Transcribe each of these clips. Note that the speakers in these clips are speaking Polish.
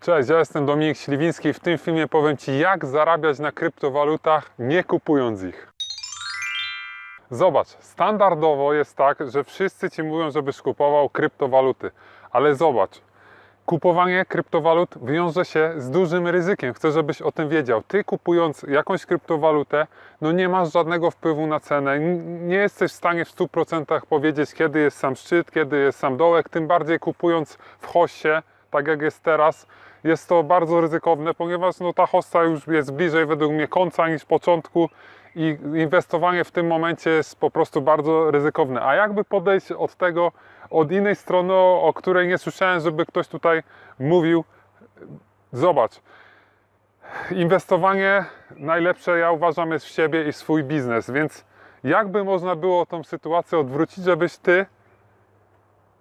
Cześć, ja jestem Dominik Śliwiński w tym filmie powiem Ci jak zarabiać na kryptowalutach nie kupując ich. Zobacz, standardowo jest tak, że wszyscy Ci mówią, żebyś kupował kryptowaluty, ale zobacz, kupowanie kryptowalut wiąże się z dużym ryzykiem. Chcę, żebyś o tym wiedział. Ty kupując jakąś kryptowalutę, no nie masz żadnego wpływu na cenę. Nie jesteś w stanie w 100% powiedzieć, kiedy jest sam szczyt, kiedy jest sam dołek. Tym bardziej kupując w hoście, tak jak jest teraz, jest to bardzo ryzykowne, ponieważ no, ta hosta już jest bliżej według mnie końca niż początku i inwestowanie w tym momencie jest po prostu bardzo ryzykowne. A jakby podejść od tego, od innej strony, o której nie słyszałem, żeby ktoś tutaj mówił, zobacz, inwestowanie najlepsze ja uważam jest w siebie i swój biznes, więc jakby można było tą sytuację odwrócić, żebyś ty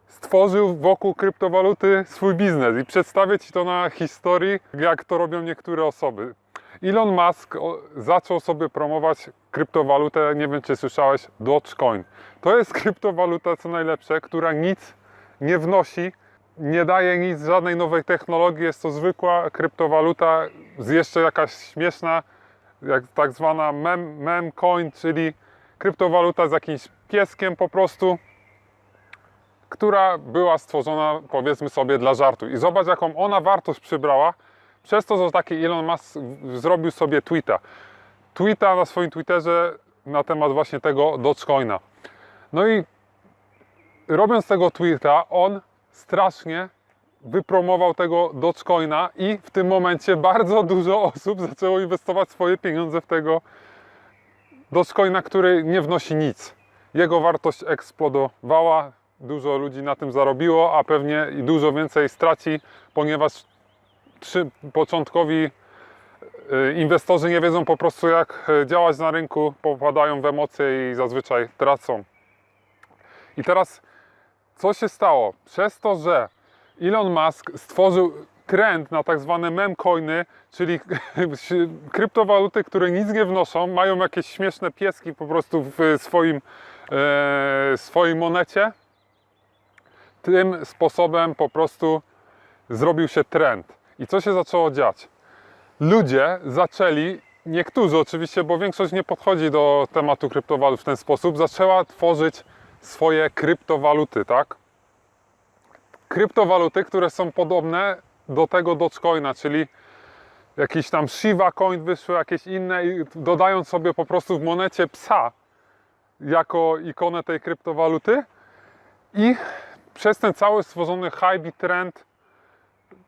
stworzył wokół kryptowaluty swój biznes i przedstawię Ci to na historii, jak to robią niektóre osoby. Elon Musk zaczął sobie promować kryptowalutę, nie wiem czy słyszałeś, Dogecoin. To jest kryptowaluta, co najlepsze, która nic nie wnosi, nie daje nic, żadnej nowej technologii. Jest to zwykła kryptowaluta, jeszcze jakaś śmieszna, jak tak zwana mem, mem coin, czyli kryptowaluta z jakimś pieskiem po prostu która była stworzona, powiedzmy sobie, dla żartu. I zobacz, jaką ona wartość przybrała, przez to, że taki Elon Musk zrobił sobie tweeta. Tweeta na swoim Twitterze na temat właśnie tego Dogecoina. No i robiąc tego tweeta, on strasznie wypromował tego Dogecoina i w tym momencie bardzo dużo osób zaczęło inwestować swoje pieniądze w tego Dogecoina, który nie wnosi nic. Jego wartość eksplodowała, dużo ludzi na tym zarobiło, a pewnie i dużo więcej straci, ponieważ trzy początkowi y, inwestorzy nie wiedzą po prostu jak y, działać na rynku, popadają w emocje i zazwyczaj tracą. I teraz co się stało? Przez to, że Elon Musk stworzył trend na tak zwane memcoiny, czyli kryptowaluty, które nic nie wnoszą, mają jakieś śmieszne pieski po prostu w swoim, e, swojej monecie, tym sposobem po prostu zrobił się trend. I co się zaczęło dziać? Ludzie zaczęli, niektórzy oczywiście, bo większość nie podchodzi do tematu kryptowalut w ten sposób, zaczęła tworzyć swoje kryptowaluty, tak? Kryptowaluty, które są podobne do tego Dogecoina, czyli jakiś tam Shiba Coin wyszły, jakieś inne i dodając sobie po prostu w monecie psa jako ikonę tej kryptowaluty i przez ten cały stworzony hype i trend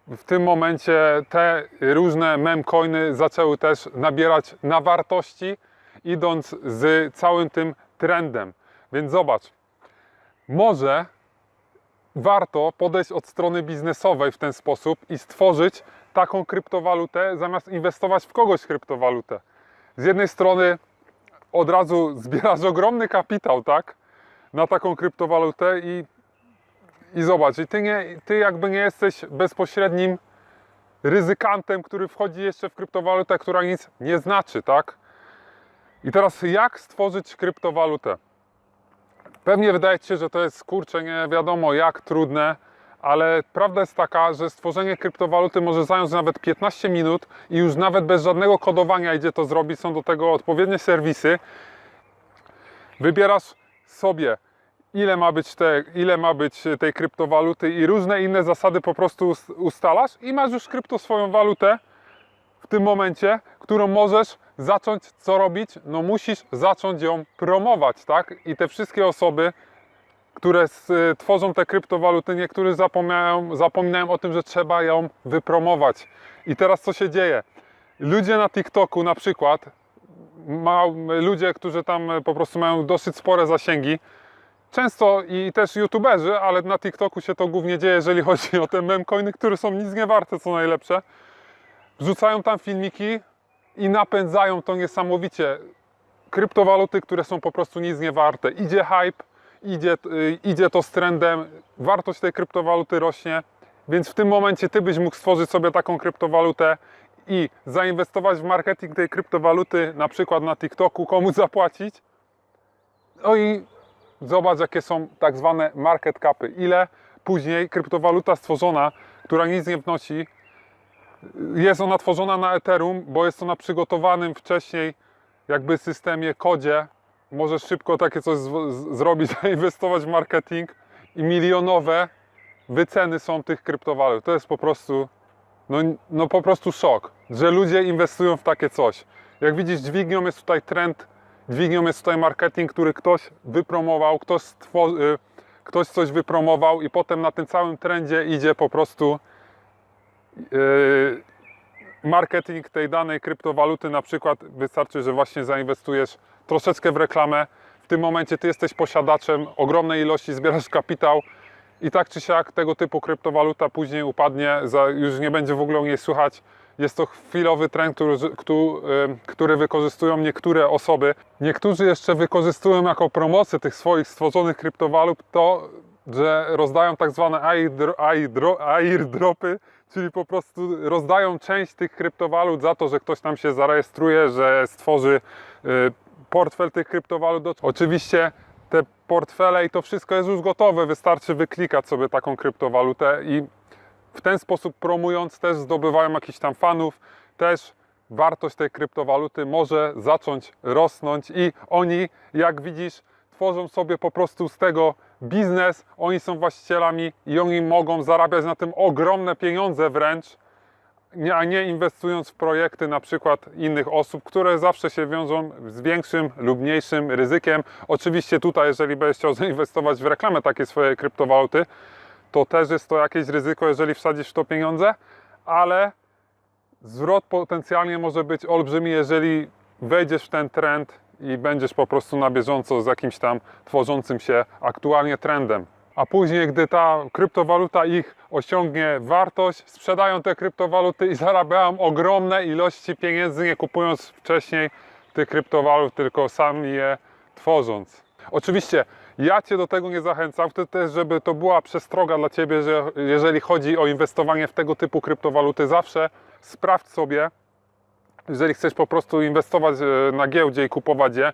w tym momencie te różne memcoiny zaczęły też nabierać na wartości, idąc z całym tym trendem. Więc zobacz, może warto podejść od strony biznesowej w ten sposób i stworzyć taką kryptowalutę, zamiast inwestować w kogoś kryptowalutę. Z jednej strony od razu zbierasz ogromny kapitał, tak? Na taką kryptowalutę i i zobacz, i ty, nie, ty jakby nie jesteś bezpośrednim ryzykantem, który wchodzi jeszcze w kryptowalutę, która nic nie znaczy, tak? I teraz jak stworzyć kryptowalutę? Pewnie wydaje ci się, że to jest kurczę, nie wiadomo jak trudne, ale prawda jest taka, że stworzenie kryptowaluty może zająć nawet 15 minut i już nawet bez żadnego kodowania idzie to zrobić. Są do tego odpowiednie serwisy. Wybierasz sobie ile ma być, te, ile ma być tej kryptowaluty i różne inne zasady po prostu us- ustalasz i masz już krypto swoją walutę w tym momencie, którą możesz zacząć co robić? No musisz zacząć ją promować, tak? I te wszystkie osoby, które s- tworzą te kryptowaluty, niektórzy zapominają, zapominają o tym, że trzeba ją wypromować. I teraz co się dzieje? Ludzie na TikToku na przykład, ma, ludzie, którzy tam po prostu mają dosyć spore zasięgi, często i też youtuberzy, ale na TikToku się to głównie dzieje, jeżeli chodzi o te memcoiny, które są nic nie warte, co najlepsze. Wrzucają tam filmiki i napędzają to niesamowicie. Kryptowaluty, które są po prostu nic nie warte. Idzie hype, idzie, y, idzie to z trendem, wartość tej kryptowaluty rośnie, więc w tym momencie ty byś mógł stworzyć sobie taką kryptowalutę i zainwestować w marketing tej kryptowaluty, na przykład na TikToku, komuś zapłacić. No i Zobacz, jakie są tak zwane market capy. Ile później kryptowaluta stworzona, która nic nie wnosi, Jest ona tworzona na Ethereum, bo jest to na przygotowanym wcześniej jakby systemie, kodzie. Możesz szybko takie coś zrobić, zainwestować w marketing i milionowe wyceny są tych kryptowalut. To jest po prostu, no, no po prostu szok, że ludzie inwestują w takie coś. Jak widzisz, dźwignią jest tutaj trend, dźwignią jest tutaj marketing, który ktoś wypromował, ktoś, y, ktoś coś wypromował i potem na tym całym trendzie idzie po prostu y, marketing tej danej kryptowaluty. Na przykład wystarczy, że właśnie zainwestujesz troszeczkę w reklamę. W tym momencie ty jesteś posiadaczem ogromnej ilości, zbierasz kapitał i tak czy siak tego typu kryptowaluta później upadnie, już nie będzie w ogóle o niej słychać. Jest to chwilowy trend, który, który, wykorzystują niektóre osoby. Niektórzy jeszcze wykorzystują jako promocję tych swoich stworzonych kryptowalut to, że rozdają tak zwane airdro- airdro- airdropy, czyli po prostu rozdają część tych kryptowalut za to, że ktoś tam się zarejestruje, że stworzy y, portfel tych kryptowalut. Oczywiście te portfele i to wszystko jest już gotowe, wystarczy wyklikać sobie taką kryptowalutę i w ten sposób promując też zdobywają jakichś tam fanów, też wartość tej kryptowaluty może zacząć rosnąć i oni, jak widzisz, tworzą sobie po prostu z tego biznes, oni są właścicielami i oni mogą zarabiać na tym ogromne pieniądze wręcz, a nie inwestując w projekty na przykład innych osób, które zawsze się wiążą z większym lub mniejszym ryzykiem. Oczywiście tutaj, jeżeli będziesz chciał zainwestować w reklamę takiej swojej kryptowaluty, to też jest to jakieś ryzyko, jeżeli wsadzisz w to pieniądze, ale zwrot potencjalnie może być olbrzymi, jeżeli wejdziesz w ten trend i będziesz po prostu na bieżąco z jakimś tam tworzącym się aktualnie trendem. A później, gdy ta kryptowaluta ich osiągnie wartość, sprzedają te kryptowaluty i zarabiają ogromne ilości pieniędzy, nie kupując wcześniej tych kryptowalut, tylko sami je tworząc. Oczywiście ja Cię do tego nie zachęcam, chcę też, żeby to była przestroga dla Ciebie, że jeżeli chodzi o inwestowanie w tego typu kryptowaluty, zawsze sprawdź sobie, jeżeli chcesz po prostu inwestować e, na giełdzie i kupować je,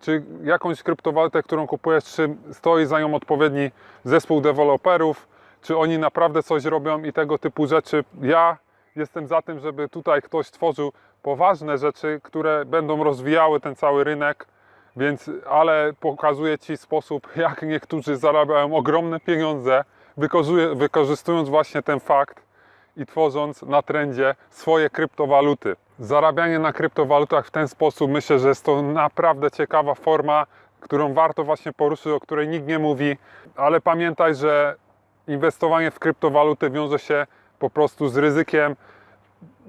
czy jakąś kryptowalutę, którą kupujesz, czy stoi za nią odpowiedni zespół deweloperów, czy oni naprawdę coś robią i tego typu rzeczy. Ja jestem za tym, żeby tutaj ktoś tworzył poważne rzeczy, które będą rozwijały ten cały rynek, więc, ale pokazuję Ci sposób, jak niektórzy zarabiają ogromne pieniądze, wykorzystując właśnie ten fakt i tworząc na trendzie swoje kryptowaluty. Zarabianie na kryptowalutach w ten sposób myślę, że jest to naprawdę ciekawa forma, którą warto właśnie poruszyć, o której nikt nie mówi, ale pamiętaj, że inwestowanie w kryptowaluty wiąże się po prostu z ryzykiem.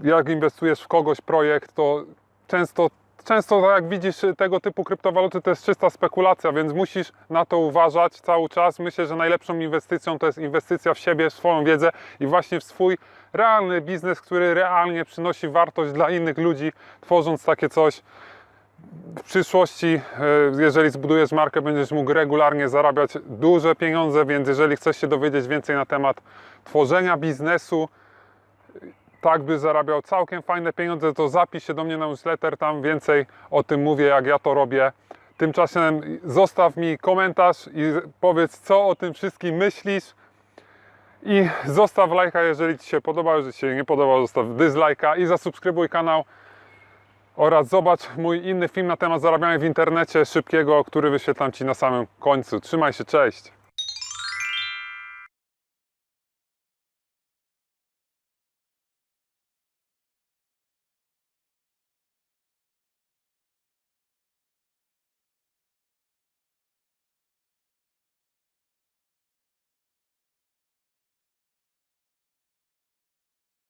Jak inwestujesz w kogoś projekt, to często, często tak jak widzisz tego typu kryptowaluty, to jest czysta spekulacja, więc musisz na to uważać cały czas. Myślę, że najlepszą inwestycją to jest inwestycja w siebie, w swoją wiedzę i właśnie w swój realny biznes, który realnie przynosi wartość dla innych ludzi, tworząc takie coś. W przyszłości, e, jeżeli zbudujesz markę, będziesz mógł regularnie zarabiać duże pieniądze, więc jeżeli chcesz się dowiedzieć więcej na temat tworzenia biznesu, tak by zarabiał całkiem fajne pieniądze, to zapisz się do mnie na newsletter, tam więcej o tym mówię, jak ja to robię. Tymczasem zostaw mi komentarz i powiedz, co o tym wszystkim myślisz. I zostaw lajka, jeżeli Ci się podoba, jeżeli Ci się nie podoba, zostaw dislajka i zasubskrybuj kanał oraz zobacz mój inny film na temat zarabiania w internecie szybkiego, który wyświetlam Ci na samym końcu. Trzymaj się, cześć!